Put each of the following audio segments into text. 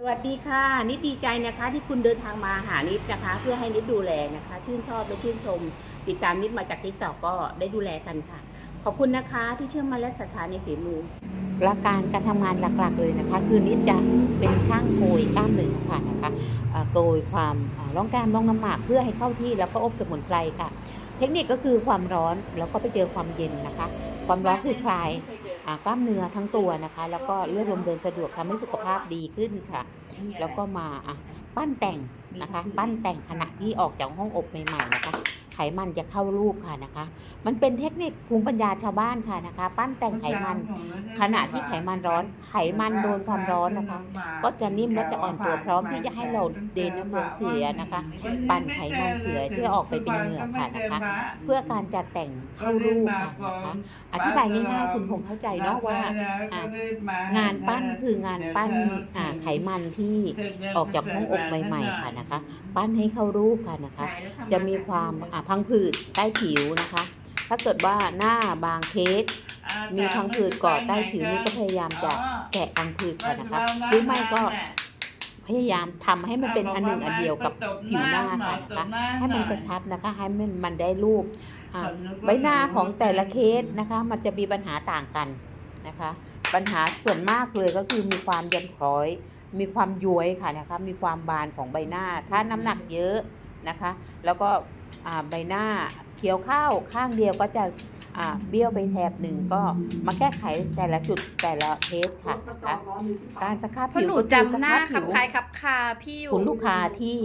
สวัสดีค่ะ นิดดีใจนะคะ ที่คุณเดินทางมาหานิดนะคะ เพื่อให้นิดดูแลนะคะ ชื่นชอบและชื่นชม ติดตามนิดมาจากทิกตอกก็ได้ดูแลกันค่ะ ขอบคุณนะคะที่เชื่อมั่นและศรัทธาในฝีมือหลักการการทำงานหลักๆเลยนะคะ คือนิดจะเป็นช่างโกยกล้ามเนื้อค่ะนะคะโกยความร่องกล้ามร่องน้ำหมากเพื่อให้เข้าที่แล้วก็อบสมุนไพรค่ะ เทคนิคก็คือความร้อนแล้วก็ไปเจอความเย็นนะคะ ความร้อนคือคลาย กล้ามเนื้อทั้งตัวนะคะ แล้วก็เลือดลมเดินสะดวกทำให้สุขภาพดีขึ้นค่ะ แล้วก็มาอะปั้นแต่งนะคะ ปั้นแต่งขณะที่ออกจากห้องอบใหม่ๆนะคะ ไขมันจะเข้ารูปค่ะนะคะ มันเป็นเทคนิคภูมิปัญญาชาวบ้านค่ะนะคะ ปั้นแต่งไขมัน ขณะที่ไขมันร้อน ไขมันโดนความร้อนนะคะ ก็จะนิ่มและจะอ่อนตัวพร้อมที่จะให้เราเดนน้ำเหลืองเสียนะคะ ปั่นไขมันเสียเพื่อออกไปเป็นเหงื่อค่ะนะคะ เพื่อการจัดแต่งเข้ารูปค่ะนะคะ อธิบายง่ายๆคุณคงเข้าใจเนาะว่าอะงานปั้นคืองานปั้นอ่าไขมันที่ออกจากห้องอบใหม่ๆค่ะนะคะ ปั้นให้เข้ารูปค่ะนะคะ จะมีความอ่าพังผืดใต้ผิวนะคะ ถ้าเกิดว่าหน้าบางเคสมีพังผืดเกาะใต้ผิวนี่ก็พยายามจะแกะพังผืดค่ะนะคะหรือไม่ก็พยายามทำให้มันเป็นอันหนึ่งอันเดียวกับผิวหน้าค่ะนะคะให้มันกระชับนะคะ ให้มันมันได้รูปอ่าใบหน้าของแต่ละเคสนะคะ มันจะมีปัญหาต่างกันนะคะ ปัญหาส่วนมากเลยก็คือมีความยันคล้อย มีความย้วยค่ะนะคะ มีความบานของใบหน้า ถ้าน้ำหนักเยอะนะคะ แล้วก็อ่า ใบหน้าเขียวข้าวข้างเดียวก็จะอ่าเบี้ยวไปแถบหนึ่งก็มาแก้ไขแต่ละจุดแต่ละเคสค่ะนะคะการสครับเพราะผิวหนูก็คือจำหน้าสขับผิวคล้ายขับคาพี่อยู่คุณลูกค้าที่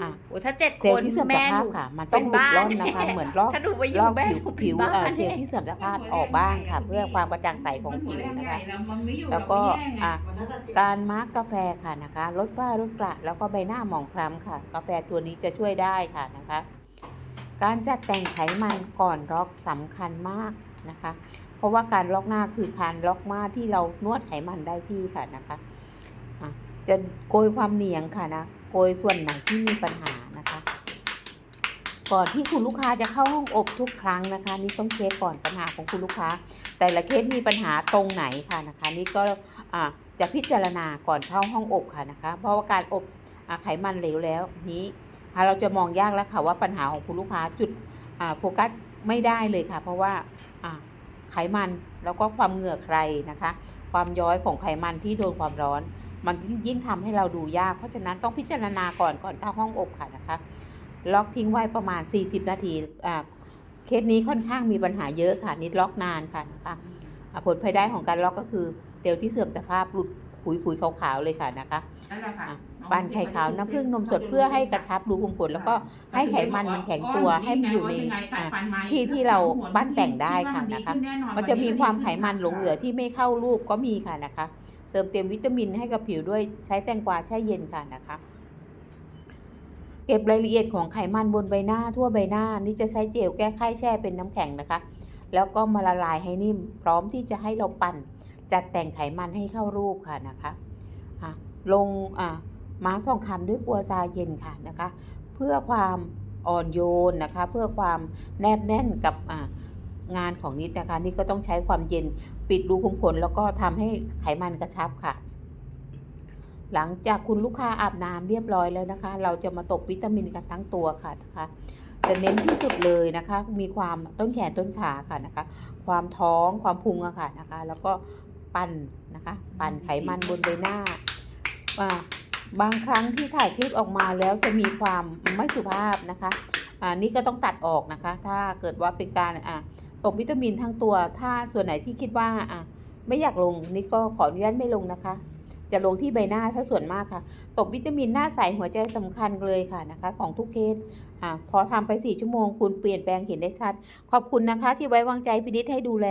อ่าโอ้ถ้าเจ็ดเซคลล์นที่เสื่อมสแม่หภาพนูค่ะ มันต้องหลุดร่อนนะคะเป็นบ้านเหมือนลอกถ้าหนูไปอลยู่อกแม่ผิวหนูผิวเป็นเอ่อบ้านเซลล์ที่เสื่อมสภาพออกบ้างค่ะ เพื่อความกระจ่างใสของผิวนะคะ แล้วก็อะการมาร์กกาแฟค่ะนะคะลดฝ้าลดกระแล้วก็ใบหน้าหมองคล้ำค่ะ กาแฟตัวนี้จะช่วยได้ค่ะนะคะ การจัดแต่งไขมันก่อนล็อกสำคัญมากนะคะ เพราะว่าการล็อกหน้าคือการล็อกหน้าที่เรานวดไขมันได้ที่ค่ะนะคะะจะโกยความเหนียงค่ะนะโกยส่วนไหนที่มีปัญหานะคะ ก่อนที่คุณลูกค้าจะเข้าห้องอบทุกครั้งนะคะ นี่ต้องเช็คก่อนปัญหาของคุณลูกค้า แต่ละเคสมีปัญหาตรงไหนค่ะนะคะ นี่ก็จะพิจารณาก่อนเข้าห้องอบค่ะนะคะ เพราะว่าการอบอไขมันเหลวแล้วนี้ เราจะมองยากแล้วค่ะว่าปัญหาของคุณลูกค้าจุดอะโฟกัสไม่ได้เลยค่ะ เพราะว่าอะไขมันแล้วก็ความเหงื่อใครนะคะ ความย้อยของไขมันที่โดนความร้อน มันยิ่งยิ่งทำให้เราดูยาก เพราะฉะนั้นต้องพิจารณาก่อนก่อนเข้าห้องอบค่ะนะคะ ล็อกทิ้งไว้ประมาณ 40 นาทีอ่าเคสนี้ค่อนข้างมีปัญหาเยอะค่ะนิดล็อกนานค่ะนะคะอ่าผลภายได้ของการล็อกก็คือเซลล์ที่เสื่อมสภาพหลุดขุยขุยๆขาวๆเลยค่ะนะคะอะ ปั้นไข่ขาวน้ำผึ้งนมสดเพื่อให้กระชับรูขุมขนแล้วก็ให้ไขมันมันแข็งตัวให้มันอยู่ในที่ที่เราปั้นแต่งได้ค่ะนะคะ มันจะมีความไขมันหลงเหลือที่ไม่เข้ารูปก็มีค่ะนะคะ เติมเต็มวิตามินให้กับผิวด้วยใช้แตงกวาแช่เย็นค่ะนะคะเก็บรายละเอียดของไขมันบนใบหน้าทั่วใบหน้านี่จะใช้เจลแก้ไข้แช่เป็นน้ำแข็งนะคะ แล้วก็มาละลายให้นิ่ม พร้อมที่จะให้เราปั่น จัดแต่งไขมันให้เข้ารูปค่ะนะคะลงอะ มาร์กทองคำด้วยกัวซาเย็นค่ะนะคะ เพื่อความอ่อนโยนนะคะ เพื่อความแนบแน่นกับงานของนิดนะคะ นี่ก็ต้องใช้ความเย็นปิดรูขุมขนแล้วก็ทำให้ไขมันกระชับค่ะ หลังจากคุณลูกค้าอาบน้ำเรียบร้อยแล้วนะคะ เราจะมาตกวิตามินกันทั้งตัวค่ะนะคะจะเน้นที่สุดเลยนะคะ มีความต้นแขนต้นขาค่ะนะคะ ความท้องความพุงอะค่ะนะคะ แล้วก็ปั่นนะคะ ปั่นไขมันบนใบหน้า่า บางครั้งที่ถ่ายคลิปออกมาแล้วจะมีความไม่สุภาพนะคะอ่านี่ก็ต้องตัดออกนะคะ ถ้าเกิดว่าเป็นการอ่าตกวิตามินทั้งตัว ถ้าส่วนไหนที่คิดว่าอ่าไม่อยากลงนี่ก็ขออนุญาตไม่ลงนะคะ จะลงที่ใบหน้าถ้าส่วนมากค่ะตกวิตามินหน้าใสหัวใจสำคัญเลยค่ะนะคะ ของทุกเคสอ่าพอทำไป 4 ชั่วโมง คุณเปลี่ยนแปลงเห็นได้ชัด ขอบคุณนะคะ ที่ไว้วางใจพินิษให้ดูแล